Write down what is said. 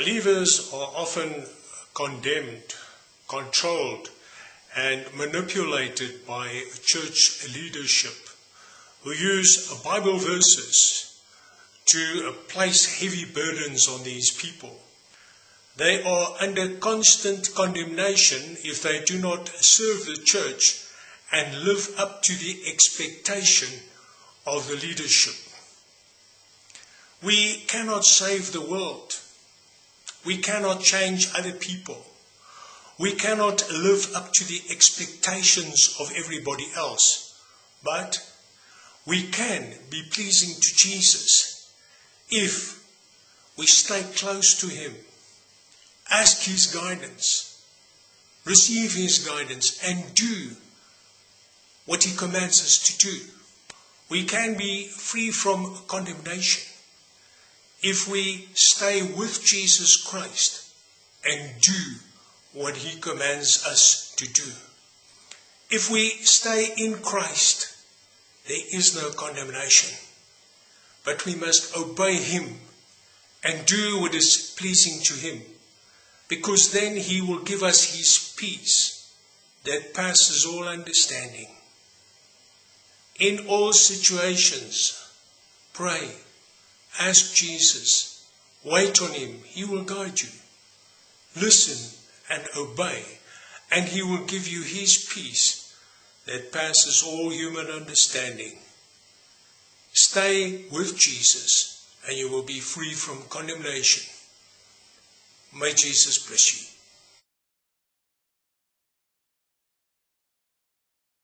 Believers are often condemned, controlled, and manipulated by church leadership who use Bible verses to place heavy burdens on these people. They are under constant condemnation if they do not serve the church and live up to the expectation of the leadership. We cannot save the world. We cannot change other people. We cannot live up to the expectations of everybody else. But we can be pleasing to Jesus if we stay close to Him, ask His guidance, receive His guidance, and do what He commands us to do. We can be free from condemnation if we stay with Jesus Christ and do what He commands us to do. If we stay in Christ, there is no condemnation. But we must obey Him and do what is pleasing to Him, because then He will give us His peace that passes all understanding. In all situations, pray, ask Jesus, wait on Him, He will guide you. Listen and obey, and He will give you His peace that passes all human understanding. Stay with Jesus, and you will be free from condemnation. May Jesus bless you.